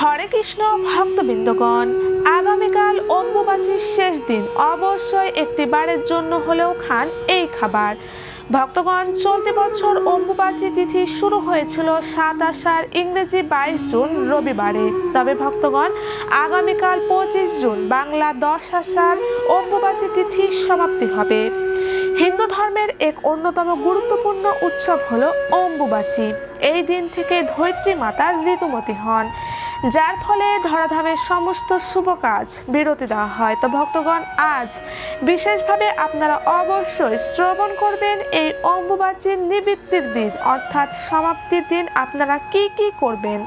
হরে কৃষ্ণ, ভক্তবৃন্দগণ, আগামীকাল অম্বুবাচীর শেষ দিন। অবশ্যই একটি বারের জন্য হলেও খান এই খাবার। ভক্তগণ, চলতি বছর অম্বুবাচী তিথি শুরু হয়েছিল সাত আষাঢ় ইংরেজি বাইশ জুন রবিবারে। তবে ভক্তগণ, আগামীকাল পঁচিশ জুন বাংলা দশ আষাঢ় অম্বুবাচী তিথির সমাপ্তি হবে। হিন্দু ধর্মের এক অন্যতম গুরুত্বপূর্ণ উৎসব হলো অম্বুবাচী। এই দিন থেকে ধৈত্রী মাতা ঋতুমতী হন। যার ফলে ধরাধামের সমস্ত শুভ কাজ বিরতি দেওয়া হয়। তো ভক্তগণ, আজ বিশেষভাবে আপনারা অবশ্যই শ্রবণ করবেন এই অম্বুবাচীর নিবৃত্তির দিন। অর্থাৎ সমাপ্তির দিন আপনারা কি কি করবেন?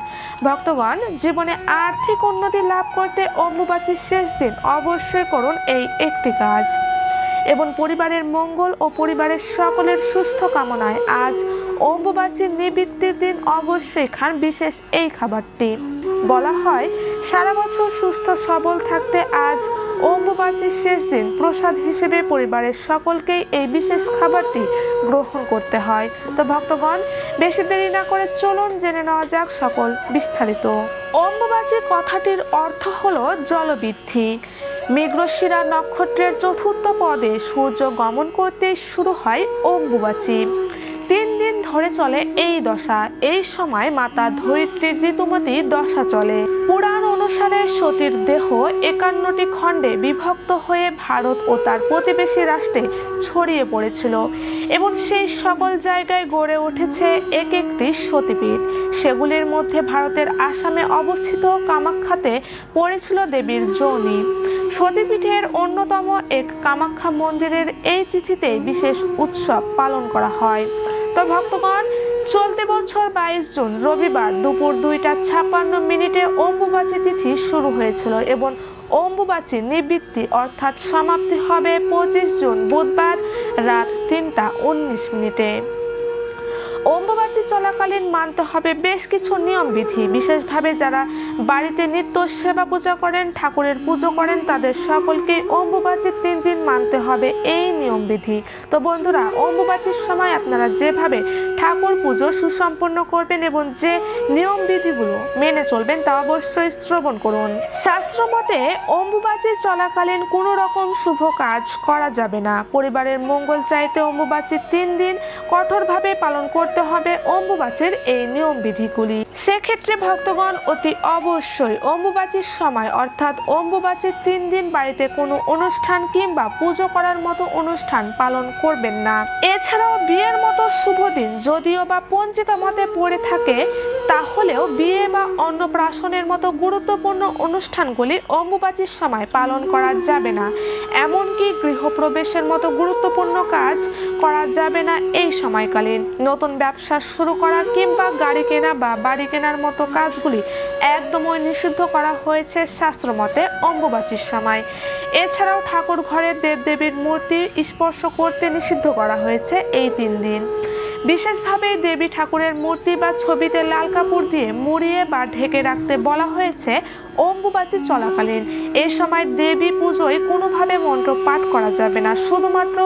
ভক্তগণ, জীবনে আর্থিক উন্নতি লাভ করতে অম্বুবাচীর শেষ দিন অবশ্যই করুন এই একটি কাজ। এবং পরিবারের মঙ্গল ও পরিবারের সকলের সুস্থ কামনায় আজ অম্বুবাচীর নিবৃত্তির দিন অবশ্যই খান বিশেষ এই খাবারটি। বলা হয়, সারা বছর সুস্থ, সবল থাকতে আজ অম্বুবাচীর শেষ দিন। প্রসাদ হিসেবে পরিবারের সকলকেই এই বিশেষ খাবারটি গ্রহণ করতে হয়। তো ভক্তগণ, বেশি দেরি না করে চলুন জেনে নেওয়া যাক সকল বিস্তারিত। অম্বুবাচী কথাটির অর্থ হলো জলবৃদ্ধি। মৃগশিরা নক্ষত্রের চতুর্থ পদে সূর্য গমন করতে শুরু হয় অম্বুবাচী। তিন দিন ধরে চলে এই দশা। এই সময় মাতা ধরিত্রীর ঋতুমতী দশা চলে। পুরাণ অনুসারে সতীর দেহ একান্নটি খণ্ডে বিভক্ত হয়ে ভারত ও তার প্রতিবেশী রাষ্ট্রে ছড়িয়ে পড়েছিল এবং সেই সকল জায়গায় গড়ে উঠেছে এক একটি সতীপীঠ। সেগুলির মধ্যে ভারতের আসামে অবস্থিত কামাখ্যাতে পড়েছিল দেবীর যৌনি সতীপীঠের অন্যতম এক কামাখ্যা মন্দিরের এই তিথিতে বিশেষ উৎসব পালন করা হয়। তো ভক্তগণ চলতি বছর বাইশ জুন, রবিবার দুপুর দুইটা ছাপ্পান্ন মিনিটে অম্বুবাচী তিথি শুরু হয়েছিল এবং অম্বুবাচী নিবৃত্তি অর্থাৎ সমাপ্তি হবে পঁচিশ জুন বুধবার রাত তিনটা উনিশ মিনিটে। অম্বুবাচী চলাকালীন মানতে হবে বেশ কিছু নিয়মবিধি বিশেষভাবে যারা বাড়িতে নিত্য সেবা পূজা করেন, ঠাকুরের পুজো করেন, তাদের সকলকে অম্বুবাচীর তিন দিন মানতে হবে। এই নিয়মবিধি তো বন্ধুরা, অম্বুবাচীর সময় আপনারা যেভাবে ঠাকুর পুজো সুসম্পন্ন করবেন এবং যে নিয়মবিধিগুলো মেনে চলবেন তা অবশ্যই শ্রবণ করুন। শাস্ত্র মতে, অম্বুবাচী চলাকালীন কোনো রকম শুভ কাজ করা যাবে না। পরিবারের মঙ্গল চাইতে অম্বুবাচীর তিন দিন কঠোরভাবে পালন করতে হবে অম্বুবাচীর এই নিয়মবিধিগুলি সেক্ষেত্রে ভক্তগণ অতি অবশ্যই অম্বুবাচীর সময়, অর্থাৎ অম্বুবাচীর তিন দিন বাড়িতে কোনো অনুষ্ঠান কিংবা পুজো করার মতো অনুষ্ঠান পালন করবেন না। এছাড়াও বিয়ের মতো শুভ দিন যদিও বা পঞ্জিকা মতে পড়ে থাকে, তাহলেও বিয়ে বা অন্নপ্রাশনের মতো গুরুত্বপূর্ণ অনুষ্ঠানগুলি অম্বুবাচীর সময় পালন করা যাবে না। এমনকি গৃহপ্রবেশের মতো গুরুত্বপূর্ণ কাজ করা যাবে না এই সময়কালীন। নতুন ব্যবসা শুরু করা কিংবা গাড়ি কেনা বা বাড়ি কেনার মতো কাজগুলি একদমই নিষিদ্ধ করা হয়েছে শাস্ত্রমতে অম্বুবাচীর সময়। এছাড়াও ঠাকুর ঘরে দেবদেবীর মূর্তি স্পর্শ করতে নিষিদ্ধ করা হয়েছে এই তিন দিন। বিশেষভাবে দেবী ঠাকুরের মূর্তি বা ছবিতে লাল কাপড় দিয়ে মুড়িয়ে বা ঢেকে রাখতে বলা হয়েছে অম্বুবাচী চলাকালীন। এ সময় দেবী পুজোয় কোনোভাবে মন্ত্র পাঠ করা যাবে না। শুধুমাত্র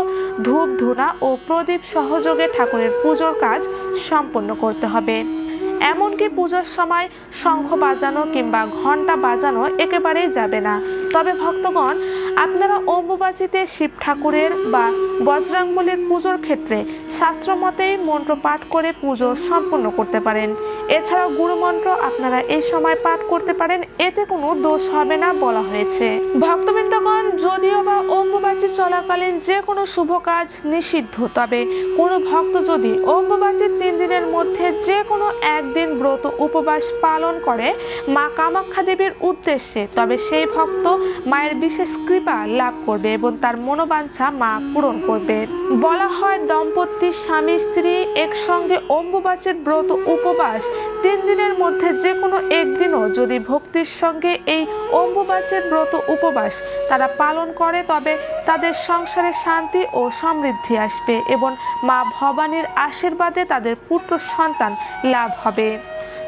ধূপ ধুনা ও প্রদীপ সহযোগে ঠাকুরের পুজোর কাজ সম্পন্ন করতে হবে। এমনকি পুজোর সময় শঙ্খ বাজানো কিংবা ঘণ্টা বাজানো একেবারেই যাবে না। তবে ভক্তগণ, আপনারা অম্বুবাচীতে শিব ঠাকুরের বা বজ্রাঙ্গলের পুজোর ক্ষেত্রে শাস্ত্রমতেই মন্ত্র পাঠ করে পুজো সম্পন্ন করতে পারেন। এছাড়াও গুরুমন্ত্র আপনারা এই সময় পাঠ করতে পারেন, এতে কোনো দোষ হবে না বলা হয়েছে। ভক্তবৃন্দগণ, যদিও বা অম্বুবাচী চলাকালীন যে কোনো শুভ কাজ নিষিদ্ধ। তবে কোনো ভক্ত যদি অম্বুবাচীর তিন দিনের মধ্যে যে কোনো একদিন ব্রত উপবাস পালন করে মা কামাখ্যা দেবীর উদ্দেশ্যে, তবে সেই ভক্ত মায়ের বিশেষ কৃপা লাভ করবে এবং তার মনোবাঞ্ছা মা পূরণ করবে। বলা হয় দম্পতি স্বামী স্ত্রী একসঙ্গে অম্বুবাচীর ব্রত উপবাস তিন দিনের মধ্যে যে কোনো একদিনও যদি ভক্তির সঙ্গে এই অম্বুবাচের ব্রত উপবাস তারা পালন করে, তবে তাদের সংসারে শান্তি ও সমৃদ্ধি আসবে এবং মা ভবানীর আশীর্বাদে তাদের পুত্র সন্তান লাভ হবে।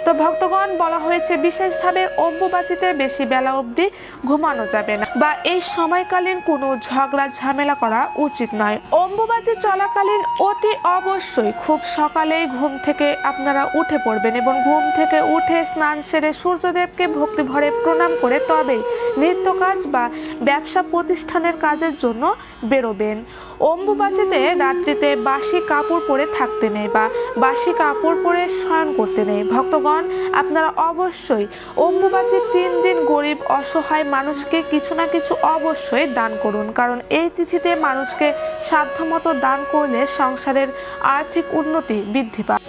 তো ভক্তগণ, বলা হয়েছে বিশেষভাবে অম্বুবাচিতে বেশি বেলা অবধি ঘুমানো যাবে না বা এই সময়কালীন কোনো ঝগড়া, ঝামেলা করা উচিত নয়। অম্বুবাচি চলাকালীন অতি অবশ্যই খুব সকালেই ঘুম থেকে আপনারা উঠে পড়বেন এবং ঘুম থেকে উঠে স্নান সেরে সূর্যদেবকে ভক্তি ভরে প্রণাম করে তবেই নিত্য কাজ বা ব্যবসা প্রতিষ্ঠানের কাজের জন্য বেরোবেন। অম্বুবাচিতে রাত্রিতে বাসি কাপড় পরে থাকতে নেই বা বাসি কাপড় পরে শয়ন করতে নেই। ভক্তগণ, আপনারা অবশ্যই অম্বুবাচীর তিন দিন গরিব, অসহায় মানুষকে কিছু না কিছু অবশ্যই দান করুন। কারণ এই তিথিতে মানুষকে সাধ্যমতো দান করলে সংসারের আর্থিক উন্নতি বৃদ্ধি পায়।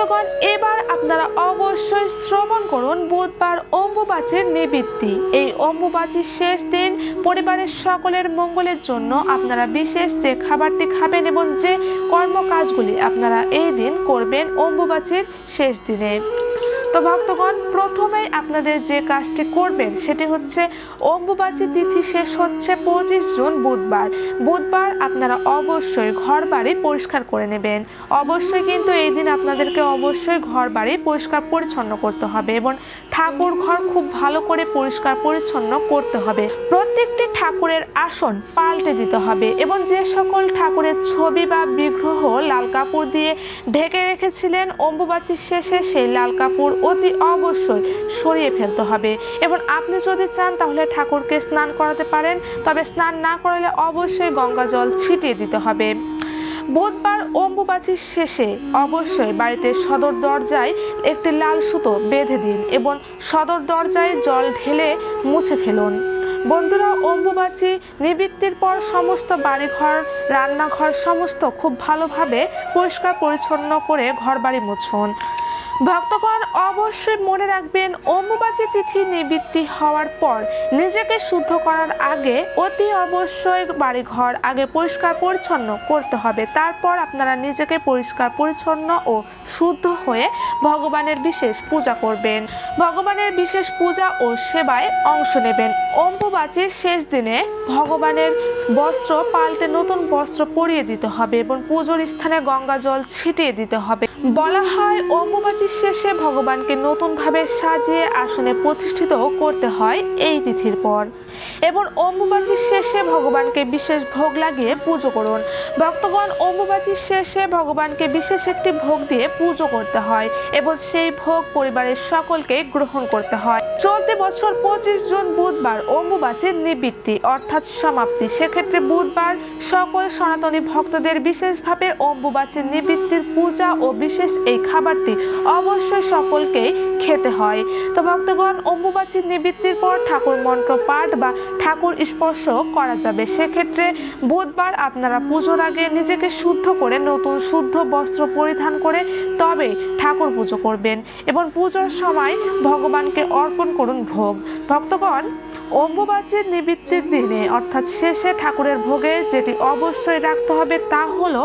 ভক্তগণ এবার আপনারা অবশ্যই শ্রবণ করুন বুধবার অম্বুবাচীর নিবৃত্তি। এই অম্বুবাচীর শেষ দিন পরিবারের সকলের মঙ্গলের জন্য আপনারা বিশেষ যে খাবারটি খাবেন এবং যে কর্মকাজগুলি আপনারা এই দিন করবেন অম্বুবাচীর শেষ দিনে। তো ভক্তগণ, প্রথমেই আপনাদের যে কাজটি করবেন সেটি হচ্ছে অম্বুবাচী তিথি শেষ হচ্ছে পঁচিশ জুন বুধবার। বুধবার আপনারা অবশ্যই ঘর বাড়ি পরিষ্কার করে নেবেন। অবশ্যই কিন্তু এই দিন আপনাদেরকে অবশ্যই ঘর বাড়ি পরিষ্কার পরিচ্ছন্ন করতে হবে এবং ঠাকুর ঘর খুব ভালো করে পরিষ্কার পরিচ্ছন্ন করতে হবে। প্রত্যেকটি ঠাকুরের আসন পাল্টে দিতে হবে এবং যে সকল ঠাকুরের ছবি বা বিগ্রহ লাল কাপড় দিয়ে ঢেকে রেখেছিলেন, অম্বুবাচীর শেষে সেই লাল কাপড় অতি অবশ্যই সরিয়ে ফেলতে হবে। এবং আপনি যদি চান তাহলে ঠাকুরকে স্নান করাতে পারেন, তবে স্নান না করালে অবশ্যই গঙ্গা জল ছিটিয়ে দিতে হবে। বুধবার অম্বুবাচীর শেষে অবশ্যই বাড়িতে সদর দরজায় একটি লাল সুতো বেঁধে দিন এবং সদর দরজায় জল ঢেলে মুছে ফেলুন। বন্ধুরা, অম্বুবাচী নিবৃত্তির পর সমস্ত বাড়িঘর, রান্নাঘর সমস্ত খুব ভালোভাবে পরিষ্কার পরিচ্ছন্ন করে ঘর বাড়ি মুছুন। ভক্তগণ অবশ্যই মনে রাখবেন, অম্বুবাচী তিথি নিবৃত্তি হওয়ার পর নিজেকে শুদ্ধ করার আগে অতি অবশ্যই বাড়িঘর আগে পরিষ্কার পরিচ্ছন্ন করতে হবে। তারপর আপনারা নিজেকে পরিষ্কার, পরিচ্ছন্ন ও শুদ্ধ হয়ে ভগবানের বিশেষ পূজা করবেন। ভগবানের বিশেষ পূজা ও সেবায় অংশ নেবেন। অম্বুবাচীর শেষ দিনে ভগবানের বস্ত্র পাল্টে নতুন বস্ত্র পরিয়ে দিতে হবে এবং পুজোর স্থানে গঙ্গা জল ছিটিয়ে দিতে হবে। বলা হয় অম্বুবাচীর শেষে ভগবানকে নতুনভাবে সাজিয়ে আসনে প্রতিষ্ঠিত করতে হয় এই তিথির পর। এবং অম্বুবাচীর শেষে ভগবানকে বিশেষ ভোগ লাগিয়ে পুজো করুন। ভক্তগণ, অম্বুবাচীর শেষে ভগবানকে বিশেষ একটি ভোগ দিয়ে পুজো করতে হয় এবং সেই ভোগ পরিবারের সকলকে গ্রহণ করতে হয়। চলতি বছর পঁচিশ জুন বুধবার অম্বুবাচীর নিবৃত্তি অর্থাৎ সমাপ্তি। সেক্ষেত্রে বুধবার সকল সনাতনী ভক্তদের বিশেষভাবে অম্বুবাচীর নিবৃত্তির পূজা ও বিশেষ এই খাবারটি অবশ্যই সকলকেই খেতে হয়। তো ভক্তগণ, অম্বুবাচীর নিবৃত্তির পর ঠাকুর মন্ত্র পাঠ বা ঠাকুর স্পর্শ করা যাবে। সেক্ষেত্রে বুধবার আপনারা পুজোর আগে নিজেকে শুদ্ধ করে, নতুন শুদ্ধ বস্ত্র পরিধান করে তবে ঠাকুর পুজো করবেন। এবং পুজোর সময় ভগবানকে অর্পণ করুন ভোগ। ভক্তগণ অম্বুবাচীর নিবৃত্তির দিনে, অর্থাৎ শেষে ঠাকুরের ভোগে যেটি অবশ্যই রাখতে হবে তা হলো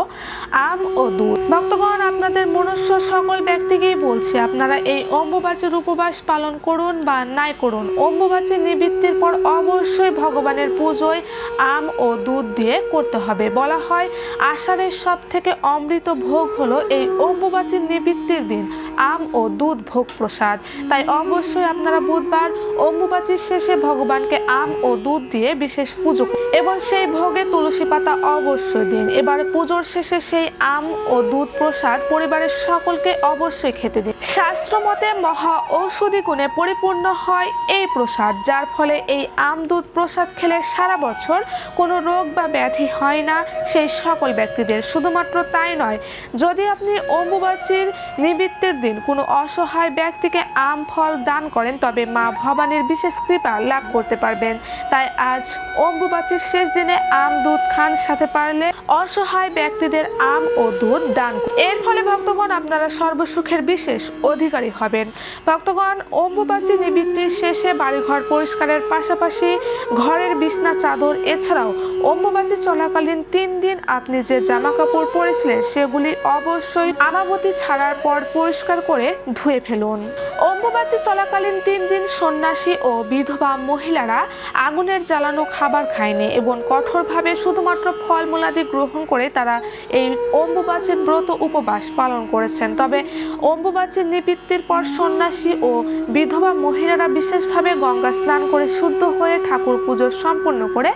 আম ও দুধ। ভক্তগণ, আপনাদের মনুষ্য সকল ব্যক্তিকেই বলছি, আপনারা এই অম্বুবাচীর উপবাস পালন করুন বা নাই করুন। অম্বুবাচীর নিবৃত্তির পর অবশ্যই ভগবানের পুজোয় আম ও দুধ দিয়ে করতে হবে। বলা হয়, আষাঢ়ের সব থেকে অমৃত ভোগ হলো এই অম্বুবাচীর নিবৃত্তির দিন, আম ও দুধ ভোগ প্রসাদ তাই অবশ্যই আপনারা বুধবার অম্বুবাচীর শেষে ভগবানকে আম ও দুধ দিয়ে বিশেষ পুজো এবং সেই ভোগে তুলসী পাতা অবশ্যই দিন। এবার পুজোর শেষে সেই আম ও দুধ প্রসাদ পরিবারের সকলকে অবশ্যই খেতে দিন। শাস্ত্র মতে মহা ঔষধি গুণে পরিপূর্ণ হয় এই প্রসাদ, যার ফলে এই আম দুধ প্রসাদ খেলে সারা বছর কোনো রোগ বা ব্যাধি হয় না সেই সকল ব্যক্তিদের। শুধুমাত্র তাই নয়, যদি আপনি অম্বুবাচীর নিবৃত্তের দিন কোনো অসহায় ব্যক্তিকে আম ফল দান করেন, তবে মা ভবানীর বিশেষ কৃপা লাভ করতে পারবেন। তাই আজ অম্বুবাচীর শেষ দিনে আম, দুধ, খান সাথে পারলে অসহায় ব্যক্তিদের আম ও দুধ দান এর ফলে ভক্তগণ আপনারা সর্বসুখের বিশেষ অধিকারী হবেন। ভক্তগণ, অম্বুবাচী নিবৃত্তির শেষে বাড়িঘর পরিষ্কারের পাশাপাশি ঘরের বিছনা, চাদর, এছাড়াও অম্বুবাচী চলাকালীন তিন দিন আপনি যে জামা কাপড় পরেছিলেন, সেগুলি অবশ্যই আমাবতী ছাড়ার পর পরিষ্কার করে ধুয়ে ফেলুন। অম্বুবাচী চলাকালীন তিন দিন সন্ন্যাসী ও বিধবা মহিলারা আগুনের জ্বালানো খাবার খায়নি এবং কঠোরভাবে শুধুমাত্র ফলমূলাদি গ্রহণ করে তারা এই অম্বুবাচীর ব্রত উপবাস পালন করেছেন। তবে অম্বুবাচীর নিবৃত্তির পর সন্ন্যাসী ও বিধবা মহিলারা বিশেষভাবে গঙ্গা স্নান করে শুদ্ধ হয়ে ঠাকুর পুজো সম্পন্ন করে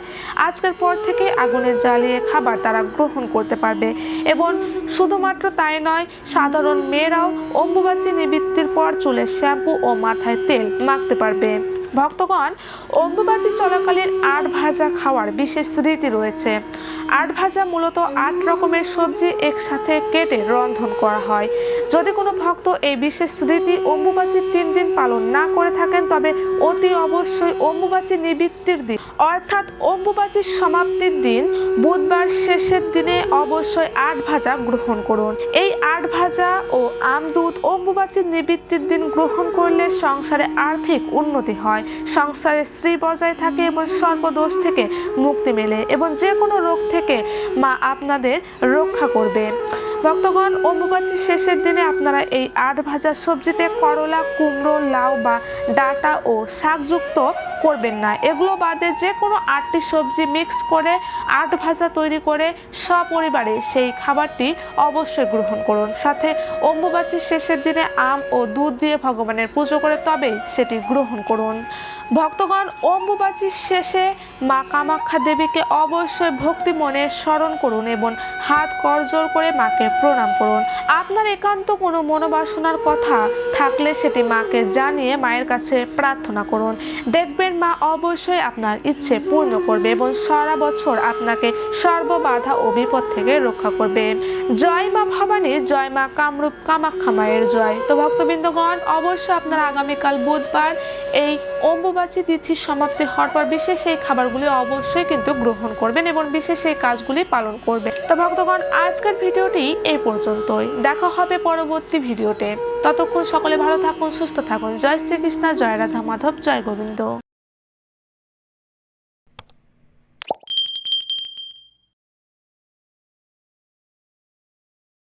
আজকের পর থেকে আগুনে জ্বালিয়ে খাবার তারা গ্রহণ করতে পারবে এবং শুধুমাত্র তাই নয়, সাধারণ মেয়েরাও অম্বুবাচী নিবৃত্তির পর চুলে শ্যাম্পু ও মাথায় তেল মাখতে পারবে। ভক্তগণ অম্বুবাচী চলাকালীন আট ভাজা খাওয়ার বিশেষ রীতি রয়েছে। আট ভাজা মূলত আট রকমের সবজি একসাথে কেটে রন্ধন করা হয়। যদি কোনো ভক্ত এই বিশেষ রীতি অম্বুবাচীর তিন দিন পালন না করে থাকেন, তবে অতি অবশ্যই অম্বুবাচী নিবৃত্তির দিন, অর্থাৎ অম্বুবাচীর সমাপ্তির দিন, বুধবার শেষের দিনে অবশ্যই আট ভাজা গ্রহণ করুন। এই আট ভাজা ও আমদুধ অম্বুবাচীর নিবৃত্তির দিন গ্রহণ করলে সংসারে আর্থিক উন্নতি হয়। সংসারে স্ত্রী বজায় থাকে এবং সর্বদোষ থেকে মুক্তি মেলে এবং যে কোনো রোগ থেকে মা আপনাদের রক্ষা করবে। ভক্তগণ, অম্বুবাচী শেষের দিনে আপনারা এই আট ভাজা সবজিতে করলা, কুমড়ো, লাউ বা ডাটা ও শাকযুক্ত করবেন না। এগুলো বাদে যে কোনো আটটি সবজি মিক্স করে আট ভাজা তৈরি করে সপরিবারে সেই খাবারটি অবশ্যই গ্রহণ করুন। সাথে অম্বুবাচীর শেষের দিনে আম ও দুধ দিয়ে ভগবানের পুজো করে তবেই সেটি গ্রহণ করুন। ভক্তগণ অম্বুবাচীর শেষে মা কামাখ্যা দেবীকে অবশ্যই ভক্তি মনে স্মরণ করুন এবং হাত করজোর করে মাকে প্রণাম করুন। আপনার একান্ত কোনো মনোবাসনার কথা থাকলে সেটি মাকে জানিয়ে মায়ের কাছে প্রার্থনা করুন। দেখবেন মা অবশ্যই আপনার ইচ্ছে পূর্ণ করবে এবং সারা বছর আপনাকে সর্ববাধা ও বিপদ থেকে রক্ষা করবে। জয় মা ভবানী, জয় মা কামরূপ কামাখ্যা মায়ের জয়। তো ভক্তবৃন্দগণ, অবশ্যই আপনার আগামীকাল বুধবার এই অম্বুবাচী তিথির সমাপ্তি হওয়ার পর বিশেষ এই খাবারগুলি অবশ্যই কিন্তু গ্রহণ করবেন এবং বিশেষ এই কাজগুলি পালন করবেন। তো ভক্তগণ, আজকের ভিডিওটি এই পর্যন্তই। দেখা হবে পরবর্তী ভিডিওতে। ততক্ষণ সকলে ভালো থাকুন, সুস্থ থাকুন। জয় শ্রীকৃষ্ণ, জয় রাধা মাধব, জয় গোবিন্দ।